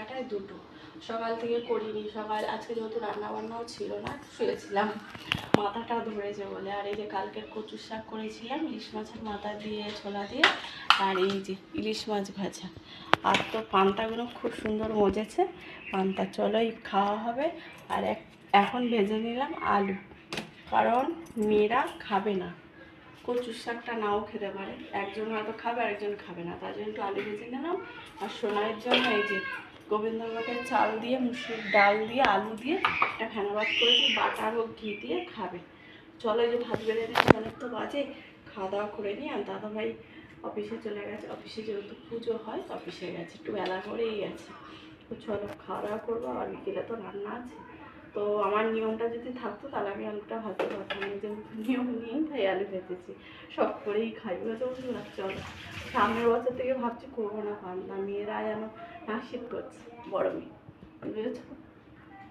এগারোটায় দুটো। সকাল থেকে করিনি, সকাল আজকে যেহেতু রান্না বান্নাও ছিল না শুয়েছিলাম। মাথাটা ধরেছে বলে। আর এই যে কালকের কচুর শাক করেছিলাম, ইলিশ মাছের মাথা দিয়ে, ছোলা দিয়ে, আর এই যে ইলিশ মাছ ভাজা। আর তো পান্তাগুলো খুব সুন্দর মজেছে। পান্তা চলোই, খাওয়া হবে। আর এক এখন ভেজে নিলাম আলু। কারণ মেয়েরা খাবে না। কচুর শাকটা নাও খেতে পারে। একজন হয়তো খাবে, আরেকজন খাবে না। তার জন্য একটু আলু ভেজে নিলাম। আর সোনার জন্য এই যে গোবিন্দভোগের চাল দিয়ে, মুসুর ডাল দিয়ে, আলু দিয়ে একটা ফেনাবাদ করেছি, বাটার হোক, ঘি দিয়ে খাবে। চলো যে ভাত বেড়ে নিয়ে অনেক তো বাজে, খাওয়া দাওয়া করে নিই। আর দাদা ভাই অফিসে চলে গেছে, অফিসে যেহেতু পুজো হয় অফিসে গেছে, একটু বেলা করেই গেছে। তো চলো, খাওয়া দাওয়া করব, আর বিকেলে তো রান্না আছে। তো আমার নিয়মটা যদি থাকতো, তাহলে আমি আলুটা ভাজতে পারতাম যেহেতু নিয়ম নিয়েই তাই আলু ভেজেছি। সব করেই খাই। পারছি না চলো, সামনের বছর থেকে ভাবছি করব না পান্তা মেয়েরা যেন নাকশিট করছে, বড় মেয়ে। বুঝেছ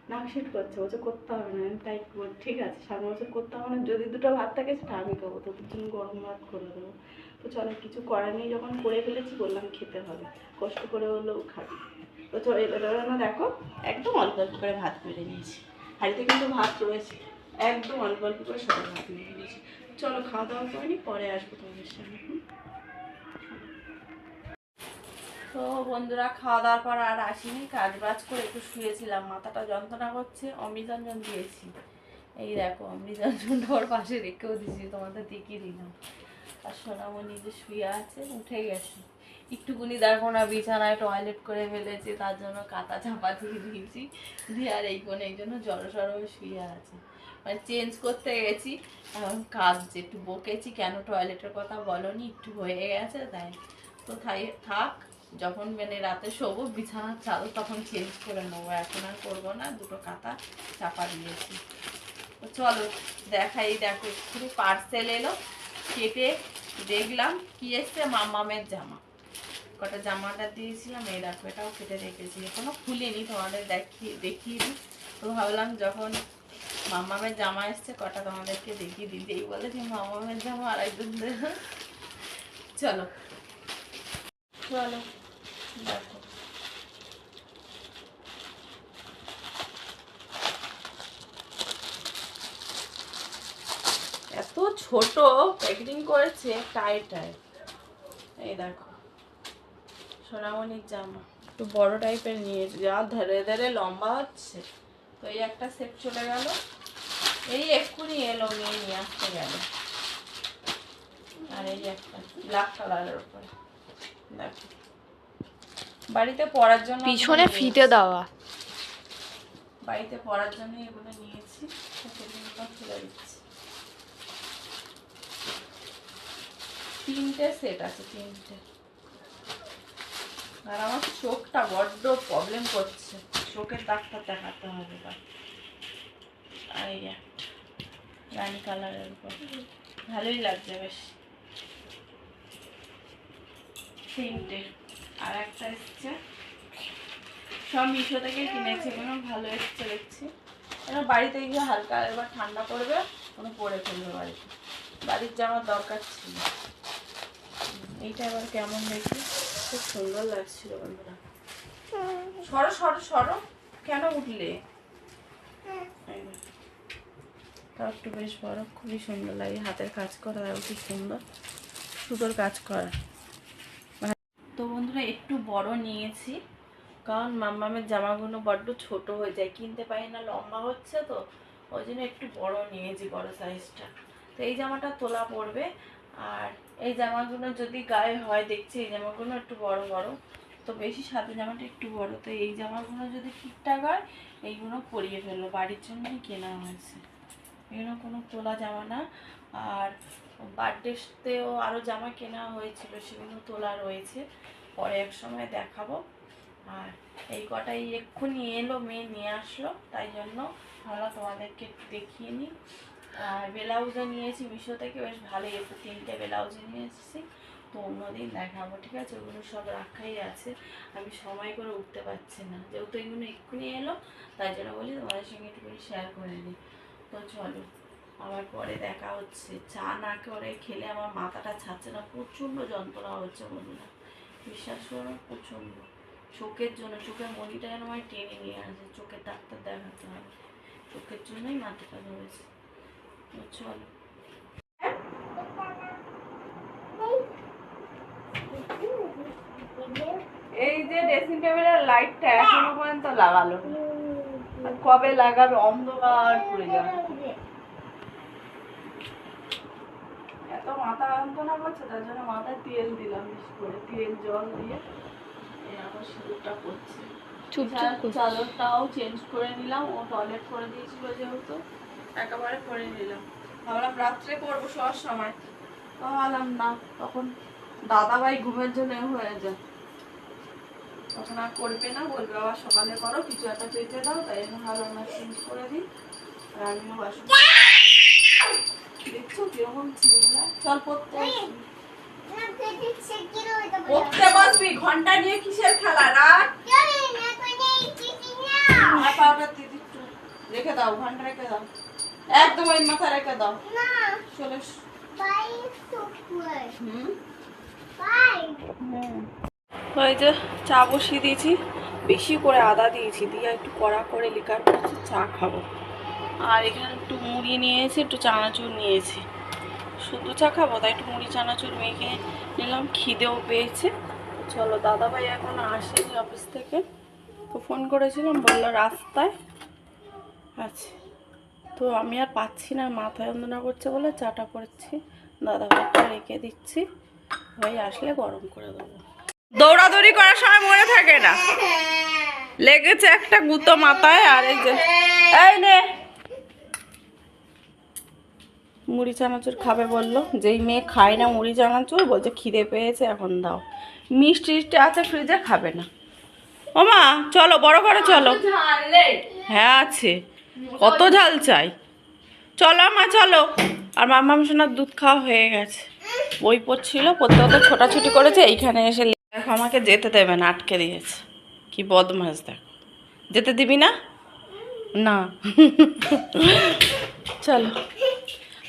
নাকশিট করছে, বলছে, করতে হবে না। আমি তাই ঠিক আছে। সামনের বছর করতে হবে না। যদি দুটো ভাত থাকে সেটা আমি খাব। তোদের জন্য গরম ভাত করে দেবো। তো চলো, কিছু করার নেই। যখন করে ফেলেছি, বললাম, খেতে হবে। কষ্ট করে হলেও খাবি। তো চলো এটা না, দেখো, একদম অল্প অল্প করে ভাত বেড়ে নিয়েছি। হাঁড়িতে কিন্তু ভাত রয়েছে। একদম অল্প অল্প করে সবাই ভাত নিয়ে নিয়েছি। চলো, খাওয়া দাওয়া করে নি, পরে আসব তোমাদের সামনে? তো বন্ধুরা, খাওয়া দাওয়ার পর আর আসিনি কাজ বাজ করে একটু শুয়েছিলাম, মাথাটা যন্ত্রণা করছে অমৃতঞ্জন দিয়েছি। এই দেখো অমৃতঞ্জনটা ওর পাশে রেখেও দিয়েছি, তোমাদের দেখিয়ে দিলাম। আর সোনামণি যে শুয়ে আছে, উঠে গেছে। একটুকুনি দেখো না, বিছানায় টয়লেট করে ফেলেছে, তার জন্য কাঁথা চাপা দিয়ে দিয়েছি। দিয়ে আর এই কোণে এই জন্য জড়ো সড়ো হয়ে শুয়ে আছে। মানে চেঞ্জ করতে গেছি, এখন কাঁদছে, একটু বকেছি, কেন টয়লেটের কথা বলনি, একটু হয়ে গেছে, তাই। তো তাই থাক যখন মানে রাতে শোবো, বিছানার চাল তখন চেঞ্জ করে নেব। এখন আর করব না, দুটো কাঁথা চাপা দিয়েছি। চলো, দেখাই, দেখো, একটু পার্সেল এলো, কেটে দেখলাম কি এসছে, মামামের জামা। কটা জামাটা দিয়েছিলাম, এই দেখো, এটাও কেটে রেখেছি। এখনও খুলিনি, তোমাদের দেখিয়ে দেখিয়ে দিই। তো ভাবলাম যখন মামামের জামা এসছে, কটা তোমাদেরকে দেখিয়ে দিই। এই বলে যে মামামের জামা আর একজন চলো চলো। এত ছোট প্যাকেটিং করেছে টাই টাই এই দেখো, সোনামণির জামা। একটু বড় টাইপের নিয়েছে যা ধরে ধরে লম্বা হচ্ছে। তো এই একটা সেট চলে গেল। এই এক্ষুনি এলো, মেয়ে নিয়ে আসতে গেল। আর এই একটা ব্ল্যাক কালারের উপরে। দেখো। বাড়িতে পরার জন্য পিছনে ফিতে দেওয়া। বাড়িতে পরার জন্য এগুলো নিয়েছি। তো সেগুলো খুলে দিচ্ছি। তিনটে সেট আছে তিনটে। আর আমার চোখটা বড্ড প্রবলেম করছে। চোখের ডাক্তার দেখাতে হবে আর এই একটা। রানি কালারের উপর। ভালোই লাগছে বেশ। তিনটে আর একটা এসছে। সব মিশো থেকে কিনেছি এগুলো ভালো এসছে দেখছি। এবার বাড়িতে গিয়ে হালকা এবার ঠান্ডা পড়বে, কোনো পরে ফেলবে বাড়িতে। বাড়ির জামার দরকার ছিল। এইটা এবার কেমন দেখি? খুব সুন্দর লাগছিল বন্ধুরা। সরো সরো সরো। কেন উঠলে। তাও একটু বেশ বড়, খুবই সুন্দর লাগে। হাতের কাজ করা আর কি সুন্দর। সুতোর কাজ করা। একটু বড় নিয়েছি। কারণ মাম্মামের জামাগুলো বড্ড ছোট হয়ে যায়, কিনতে পারি না, লম্বা হচ্ছে তো, ওই জন্য একটু বড় নিয়েছি বড় সাইজটা তো এই জামাটা তোলা পড়বে। আর এই জামাগুলো যদি গায়ে হয়, দেখছি এই জামাগুলো একটু বড় বড়। তো বেশি সাদা জামাটা একটু বড়। তো এই জামাগুলো যদি ঠিকঠাক হয়, এইগুলো পরিয়ে ফেলব। বাড়ির জন্যই কেনা হয়েছে। এগুলো কোনো তোলা জামা না। আর বার্থডেতেও আরও জামা কেনা হয়েছিল, সেগুলো তোলা রয়েছে। পরে এক সময় দেখাবো। আর এই কটাই এক্ষুনি এলো, মেয়ে নিয়ে আসলো, তাই জন্য ভাবলাম তোমাদেরকে একটু দেখিয়ে নিই। আর ব্লাউজও নিয়েছি মিশো থেকে, বেশ ভালোই এসে তিনটে ব্লাউজও নিয়ে এসেছি। তো অন্যদিন দেখাবো, ঠিক আছে? ওগুলো সব রাখাই আছে। আমি সময় করে উঠতে পারছি না। যেহেতু এগুলো এক্ষুনি এলো, তাই জন্য বলি তোমাদের সঙ্গে একটুখানি শেয়ার করে নিই। তো চলো, আবার পরে দেখা হচ্ছে। চা না করে খেলে আমার মাথাটা ছাড়ছে না, প্রচণ্ড যন্ত্রণা হচ্ছে বন্ধুরা। বিশ্বাস করো প্রচণ্ড। চোখের জন্য, চোখের মনিটা যেন আমার টেনে নিয়ে আসে চোখের ডাক্তার দেখাতে হবে চোখের জন্যই মাথাটা ধরেছে। চলো। এই যে ড্রেসিং টেবিলের লাইটটা এখনও পর্যন্ত লাগালো। কবে লাগাবে? অন্ধকার পড়ে যাবে এত মাথা যন্ত্রণা করছে তার জন্য মাথায় তেল দিলাম বেশি করে তেল জল দিয়ে। আবার সিঁদুরটা করছে চাদরটাও চেঞ্জ করে নিলাম ও টয়লেট করে দিয়েছিল যেহেতু একেবারে করে নিলাম। ভাবলাম রাত্রে করব শোয়ার সময়। তো ভাবলাম না তখন দাদাভাই ঘুমের জন্য হয়ে যায়। তখন আর করবে না বলবে আবার সকালে করো কিছু একটা পেতে দাও। তাই জন্য ভাবলাম না চেঞ্জ করে দিই। আর আমিও বাসন চল পড়তে। পড়তে ঘণ্টা নিয়ে কিসের খেলা পাউডার দিদি রেখে দাও ঘণ্টা রেখে দাও মাথা রেখে দাও চলে ওই যে চা বসিয়ে দিয়েছি, বেশি করে আদা দিয়েছি, দিয়ে একটু কড়া করে লিকার চা খাব আর এখানে একটু মুড়ি নিয়েছি, একটু চানাচুর নিয়েছি। শুধু চা খাব, তাই একটু মুড়ি, চানাচুর মেখে নিলাম, খিদেও পেয়েছে। চলো, দাদাভাই এখন আসেনি অফিস থেকে। তো ফোন করেছিলাম, বলল রাস্তায় আছে। তো আমি আর পাচ্ছি না, মাথা যন্ত্রণা করছে বলে চাটা করছি। দাদাভাইটা রেখে দিচ্ছি। ভাই আসলে গরম করে দেবো। দৌড়াদৌড়ি করার সময় মনে থাকে না। লেগেছে একটা গুতো মাথায়, আর এই যে এই নে। মুড়ি চানাচুর খাবে বলল। যেই মেয়ে খায় না মুড়ি চানাচুর বলছে খিদে পেয়েছে এখন দাও। মিষ্টি টিষ্টি আছে ফ্রিজে খাবে না। ও মা চলো বড় করে চলো। হ্যাঁ আছে। কত ঝাল চাই। চলো মা চলো। আর মামা সোনার দুধ খাওয়া হয়ে গেছে। বই পড়ছিল পড়তে পড়তে ছোটাছুটি করেছে এইখানে এসে দেখো আমাকে যেতে দেবে না আটকে দিয়েছে। কি বদমাস দেখো। যেতে দিবি না? না। চলো।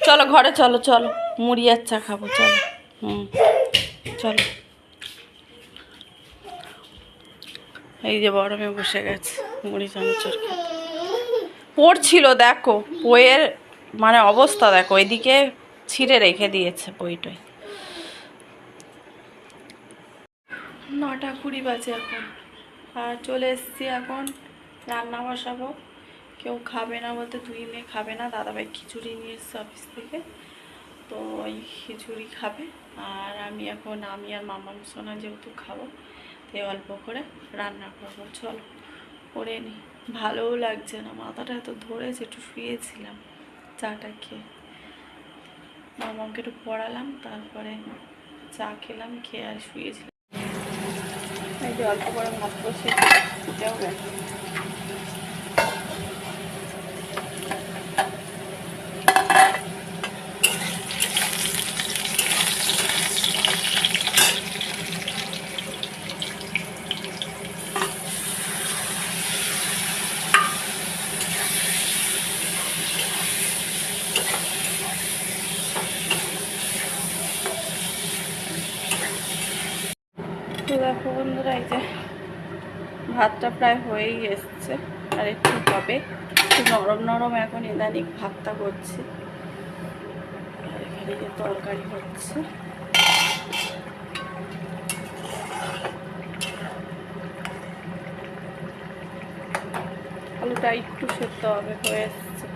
চলো ঘরে চলো চলো। মুড়ি আর চা খাব, চলো। হুম, চলো। এই যে বড় মেয়ে বসে গেছে, মুড়ি চানাচুর খেতে। পড়ছিল, দেখো, বইয়ের মানে অবস্থা দেখো, এদিকে ছিঁড়ে রেখে দিয়েছে বইটাই। নটা কুড়ি বাজে এখন, আর চলে এসেছি এখন রান্না বসাবো। কেউ খাবে না বলতে দুই মেয়ে খাবে না, দাদাভাই খিচুড়ি নিয়ে এসছে অফিস থেকে। তো ওই খিচুড়ি খাবে। আর আমি এখন, আমি আর মামা সোনা যেহেতু খাব তাই অল্প করে রান্না করব। চলো, করে নি। ভালোও লাগছে না, মাথাটা এত ধরেছে, একটু শুয়েছিলাম, চাটা খেয়ে। মামাকে একটু পড়ালাম, তারপরে চা খেলাম, খেয়ে আর শুয়েছিলাম। অল্প করে ভাত বসে এটাও গেছে তো দেখো বন্ধুরা এই যে ভাতটা প্রায় হয়েই এসছে, আর একটু হবে। একটু নরম নরম এখন ইদানিং ভাতটা করছে। এখানে যে তরকারি হচ্ছে। আলুটা একটু সেদ্ধ হবে, হয়ে এসছে।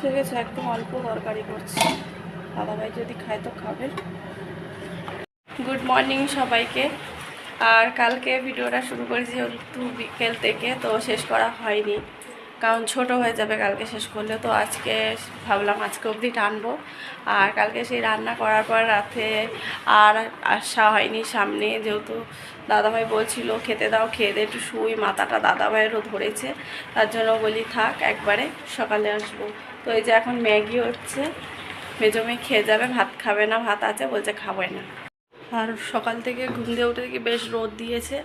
ঠিক আছে, একদম অল্প তরকারি করছে। দাদাভাই যদি খায় তো খাবে। গুড মর্নিং সবাইকে। আর কালকে ভিডিওটা শুরু করেছি একটু বিকেল থেকে, তো শেষ করা হয়নি। কারণ ছোট হয়ে যাবে কালকে শেষ করলে, তো আজকে ভাবলাম আজকে অবধি টানবো। আর কালকে সেই রান্না করার পর রাতে আর আসা হয়নি সামনে। যেহেতু দাদাভাই বলছিল, খেতে দাও, খেয়ে দিয়ে একটু শুই। মাথাটা দাদাভাইয়েরও ধরেছে। তার জন্য বলি, থাক, একবারে সকালে আসব। তো এই যে এখন ম্যাগি হচ্ছে। মেজো মেয়ে খেয়ে যাবে, ভাত খাবে না, ভাত আছে, বলছে খাবে না। আর সকাল থেকে ঘুম দিয়ে উঠে দেখি বেশ রোদ দিয়েছে।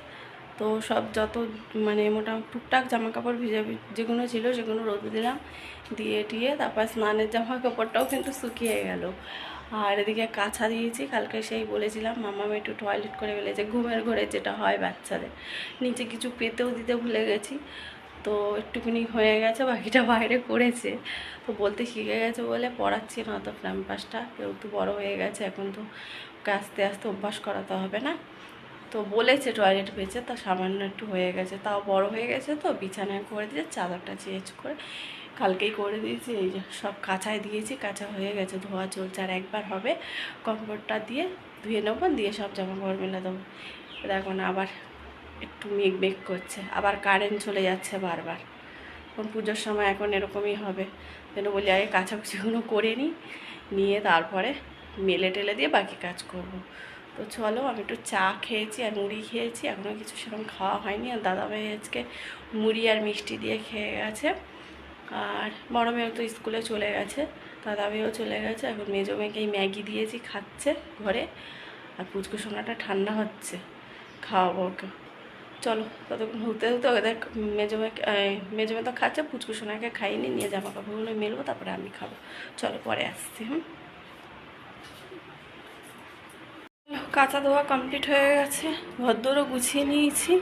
তো সব যত মানে মোটামুটি টুকটাক জামা কাপড় ভিজে যেগুলো ছিল সেগুলো রোদ দিলাম। দিয়ে টিয়ে তারপর স্নানের জামা কাপড়টাও কিন্তু শুকিয়ে গেল। আর এদিকে কাছা দিয়েছি, কালকে সেই বলেছিলাম মামা একটু টয়লেট করে ফেলেছে, ঘুমের ঘরে যেটা হয় বাচ্চাদের। নিচে কিছু পেতেও দিতে ভুলে গেছি। তো একটুখানি হয়ে গেছে, বাকিটা বাইরে করেছে। তো বলতে শিখে গেছে বলে পড়াচ্ছি না, তো ক্যাম্পাসটা কেউ তো বড়ো হয়ে গেছে, এখন তো ওকে আস্তে আস্তে অভ্যাস করাতে হবে না। তো বলেছে টয়লেট পেয়েছে, তা সামান্য একটু হয়ে গেছে। তাও বড় হয়ে গেছে তো বিছানায় করে দিয়ে চাদরটা চেঞ্জ করে কালকেই করে দিয়েছি, এই যে সব কাঁচায় দিয়েছি, কাঁচা হয়ে গেছে, ধোয়া চলছে। আর একবার হবে কম্পোর্টটা দিয়ে ধুয়ে নেব, দিয়ে সব জামা কাপড় মেলে দেবো। দেখো না আবার একটু মেঘ মেঘ করছে, আবার কারেন্ট চলে যাচ্ছে বারবার। এখন পুজোর সময় এখন এরকমই হবে। যেন বলি, আগে কাছাকুচিগুলো করে নিই, নিয়ে তারপরে মেলে টেলে দিয়ে বাকি কাজ করব। তো চলো, আমি একটু চা খেয়েছি আর মুড়ি খেয়েছি এখনও কিছু সেরকম খাওয়া হয়নি। আর দাদাভাই আজকে মুড়ি আর মিষ্টি দিয়ে খেয়ে গেছে। আর বড় মেয়েও তো স্কুলে চলে গেছে, দাদাভাইও চলে গেছে। এখন মেজো মেয়েকেই ম্যাগি দিয়েছি, খাচ্ছে ঘরে। আর পুচকু সোনাটা ঠান্ডা হচ্ছে, খাওয়াবো ওকে। চলো, ততক্ষণ হতে হতে ওদের মেজো মেয়ে মেজো মেয়ে তো খাচ্ছে, পুচকু সোনাকে খাইনি, নিয়ে জামা কাপড়গুলো মেলবো, তারপরে আমি খাব। চলো, পরে আসছি, হুম? কাঁচা ধোয়া কমপ্লিট হয়ে গেছে ভদ্রও গুছিয়ে নিয়েছি।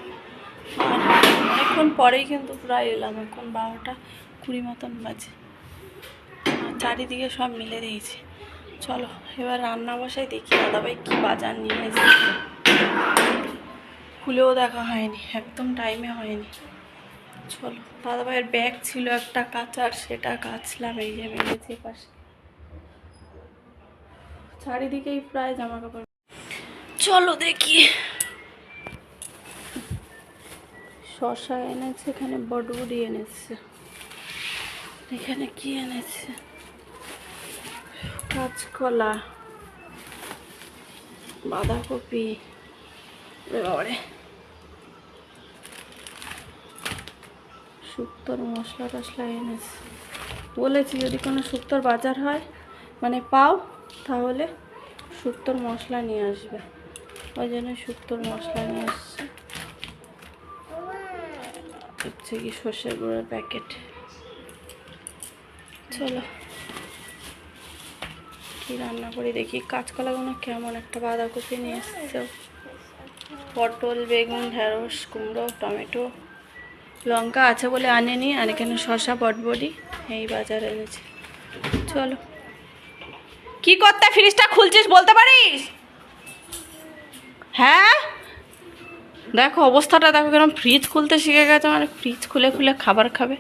অনেকক্ষণ পরেই কিন্তু প্রায় এলাম, এখন বারোটা কুড়ি মতন বাজে। চারিদিকে সব মিলে দিয়েছি। চলো, এবার রান্না বসাই, দেখি দাদাভাই কী বাজার নিয়ে এসেছে। খুলেও দেখা হয়নি, একদম টাইমে হয়নি। চলো, দাদাভাইয়ের ব্যাগ ছিল একটা কাচার, সেটা কাচলাম, এই যে মেরেছি পাশে। চারিদিকেই প্রায় জামা কাপড় চলো দেখি। শশা এনেছে, এখানে বটবুড়ি এনেছে। এখানে কি এনেছে? কাঁচকলা, বাঁধাকপি। এবারে শুক্তোর মশলা টশলা এনেছে। বলেছি যদি কোনো শুক্তোর বাজার হয় মানে পাও, তাহলে শুক্তোর মশলা নিয়ে আসবে। ওই জন্য শুক্তোর মশলা নিয়ে আসছে। হচ্ছে কি সর্ষের গুঁড়োর প্যাকেট। চলো। কি রান্না করি দেখি। কাঁচকলাগুলো কেমন? একটা বাঁধাকপি নিয়ে এসছে। পটল, বেগুন, ঢেঁড়স, কুমড়ো, টমেটো, লঙ্কা আছে বলে আনেনি, আর এখানে শশা বটবডি, এই বাজারে এনেছে চলো। কি করতে, ফ্রিজটা খুলছিস বলতে পারিস? হ্যাঁ? দেখো, অবস্থাটা দেখো কেন ফ্রিজ খুলতে শিখে গেছে মানে ফ্রিজ খুলে খুলে খাবার খাবে।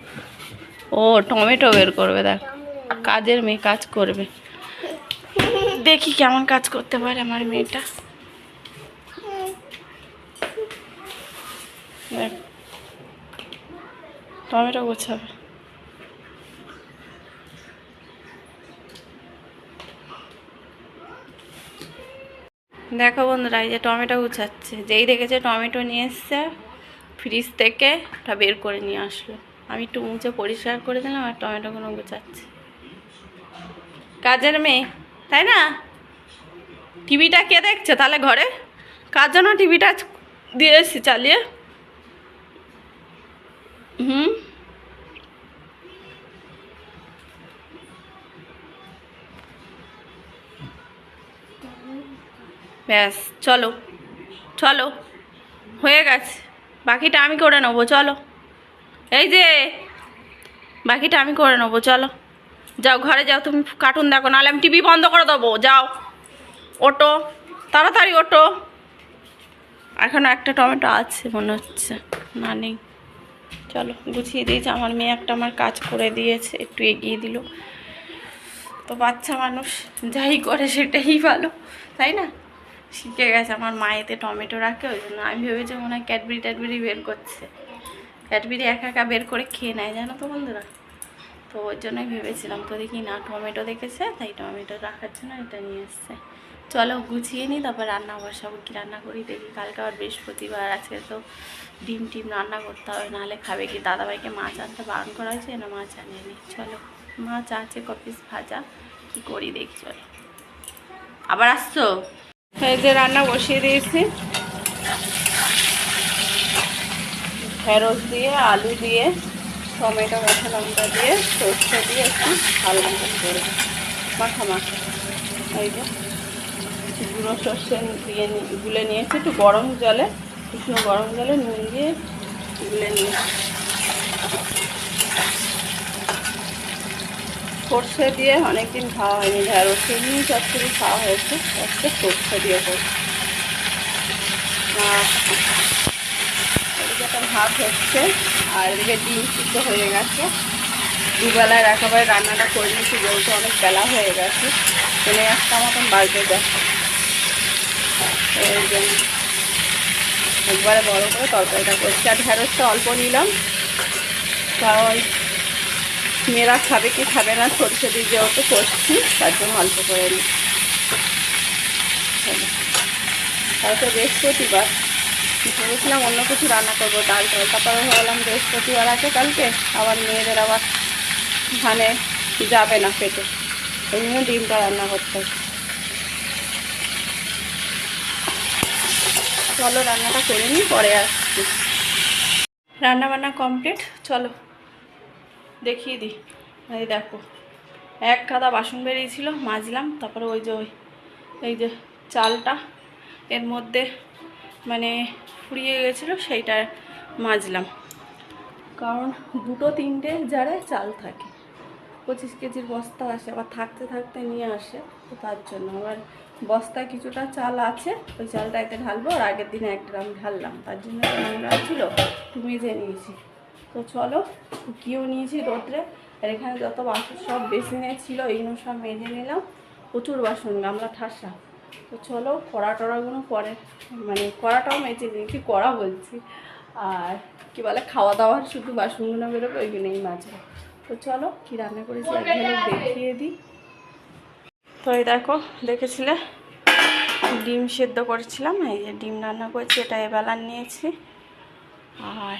ও, টমেটো বের করবে, দেখ। কাজের মেয়ে কাজ করবে। দেখি কেমন কাজ করতে পারে আমার মেয়েটা। টমেটো গোছাবে। দেখো বন্ধুরা, এই যে টমেটো গুছাচ্ছে। যেই দেখেছে টমেটো নিয়ে এসছে, ফ্রিজ থেকে ওটা বের করে নিয়ে আসলো। আমি একটু মুছে পরিষ্কার করে দিলাম আর টমেটোগুলো গুছাচ্ছে। কাজের মেয়ে, তাই না? টিভিটা কে দেখছে তাহলে ঘরে? কার জন্য টিভিটা দিয়ে এসছি চালিয়ে? হুম ব্যাস, চলো। চলো। হয়ে গেছে। বাকিটা আমি করে নেব, চলো। এই যে, বাকিটা আমি করে নেব, চলো। যাও, ঘরে যাও, তুমি কার্টুন দেখো, নাহলে আমি টিভি বন্ধ করে দেবো। যাও। ওটো, তাড়াতাড়ি ওটো। এখন একটা টমেটো আছে, মনে হচ্ছে। না নেই। চলো, গুছিয়ে দিয়েছে। আমার মেয়ে একটা আমার কাজ করে দিয়েছে, একটু এগিয়ে দিল। তো বাচ্চা মানুষ, যাই করে সেটাই ভালো, তাই না? শিখে গেছে, আমার মায়েতে টমেটো রাখে, ওই জন্য আমি ভেবেছি মনে হয় ক্যাডবেরি ট্যাডবেরি বের করছে। ক্যাডবেরি একা একা বের করে খেয়ে নেয়, জানো তো বন্ধুরা? তো ওর জন্যই ভেবেছিলাম, তো দেখি না, টমেটো দেখেছে, তাই টমেটো রাখার জন্য এটা নিয়ে এসছে। চলো গুছিয়ে নিই, তারপর রান্না বসাবো, কি রান্না করি দেখি। কালকে আবার বৃহস্পতিবার আজকে তো ডিম টিম রান্না করতে হবে, নাহলে খাবে কি? দাদাভাইকে মাছ আনতে বারণ করা হয়েছে না মাছ আনেনি চলো, মাছ আছে কপিস ভাজা, কি করি দেখি, চলো। আবার আসছো? যে রান্না বসিয়ে দিয়েছি। ঢেঁড়স দিয়ে, আলু দিয়ে, টমেটো, কাঁচা লঙ্কা দিয়ে, সর্ষে দিয়ে একটু মতন করে মাখা মাখা এই যে। গুঁড়ো সর্ষে দিয়ে গুলে নিয়েছি, একটু গরম জলে, উষ্ণ গরম জলে নুন দিয়ে গুলে নিয়েছি। সর্ষে দিয়ে অনেকদিন খাওয়া হয়নি ঢেঁড়স এমনি চচ্চড়ি খাওয়া হয়েছে, আজকে সর্ষে দিয়ে করছি। ভাত হচ্ছে, আর এদিকে ডিম সিদ্ধ হয়ে গেছে। দুবেলায় একেবারে রান্নাটা করে নিয়েছি, যেহেতু অনেক বেলা হয়ে গেছে, এনে একটা মতন বাড়িতে জন্য একবারে বড় করে তরকারিটা করছি। আর ঢেঁড়সটা অল্প নিলাম। কারণ মেয়েরা খাবে কি খাবে না, সরষে দিয়ে যেহেতু করছি, তার জন্য অল্প করে নিই। কালকে বৃহস্পতিবার। ভেবেছিলাম অন্য কিছু রান্না করব, ডাল টাল তারপরে ভাবলাম বৃহস্পতিবার আছে কালকে, আবার মেয়েদের আবার ধানে যাবে না পেটে। ওই জন্য ডিমটা রান্না করতে চলো রান্নাটা করে নিই, পরে আসছি। রান্না বান্না কমপ্লিট চলো। দেখিয়ে দিই। এই দেখো, এক কাদা বাসন বেরিয়েছিল, মাজলাম, তারপরে ওই যে ওই, এই যে চালটা, এর মধ্যে মানে ফুরিয়ে গেছিল, সেইটা মাজলাম। কারণ দুটো তিনটে জারে চাল থাকে। পঁচিশ কেজির বস্তা আসে, আবার থাকতে থাকতে নিয়ে আসে, তো তার জন্য। আবার বস্তায় কিছুটা চাল আছে, ওই চালটা এতে ঢালবো আর আগের দিনে এক ড্রাম ঢাললাম। তার জন্য নোংরা ছিল মেজে নিয়েছি। তো চলো শুকিয়েও নিয়েছি রোদ্রে। আর এখানে যত বাসন সব বেসিনে ছিল এইগুলো সব মেজে নিলাম। প্রচুর বাসন, গামলা, ঠাসা। তো চলো, কড়া টড়াগুলো পরে মানে কড়াটাও মেজে নিয়েছি, কড়া বলছি। আর কি বলে খাওয়া দাওয়ার শুধু বাসনগুলো বেরোবে, ওইগুলোই মাঝে তো চলো, কি রান্না করেছি এক দেখিয়ে দিই। তো এই দেখো, দেখেছিলে? ডিম সেদ্ধ করেছিলাম, এই যে ডিম রান্না করেছি, এটা এবেলার নিয়েছি। আর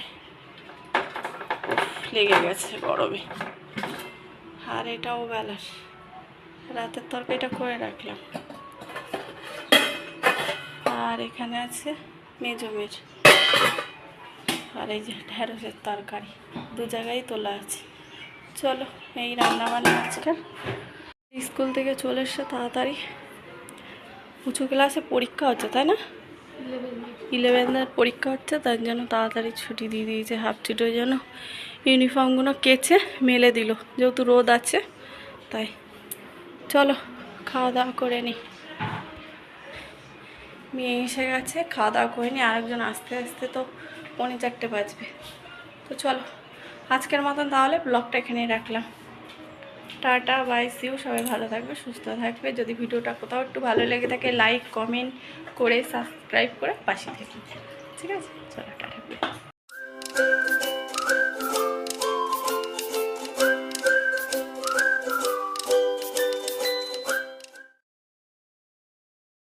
লেগে গেছে গরমে। আর এটাও বেলার। রাতের তরকারিটা করে রাখলাম। আর এখানে আছে মেজমের আর এই যে ঢেঁড়সের তরকারি। দু জায়গায় তোলা আছে। চলো, এই রান্নাবান্না আজকাল স্কুল থেকে চলে এসে তাড়াতাড়ি। উঁচু ক্লাসে পরীক্ষা হচ্ছে, তাই না? ইলেভেনের পরীক্ষা হচ্ছে তার জন্য তাড়াতাড়ি ছুটি দিয়ে দিয়েছে হাফ ছুটির জন্য। ইউনিফর্মগুলো কেচে মেলে দিল, যেহেতু রোদ আছে, তাই। চলো, খাওয়া দাওয়া করে নিই মেয়ে এসে গেছে, খাওয়া দাওয়া করে নিই আরেকজন আসতে আসতে তো পৌনে চারটে বাজবে। তো চলো, আজকের মতন তাহলে ব্লগটা এখানেই রাখলাম। টাটা বাই সিউ সবাই ভালো থাকবে, সুস্থ থাকবে। যদি ভিডিওটা কোথাও একটু ভালো লেগে থাকে লাইক কমেন্ট করে সাবস্ক্রাইব করে পাশে থাকি। ঠিক আছে? চলো, টাটা।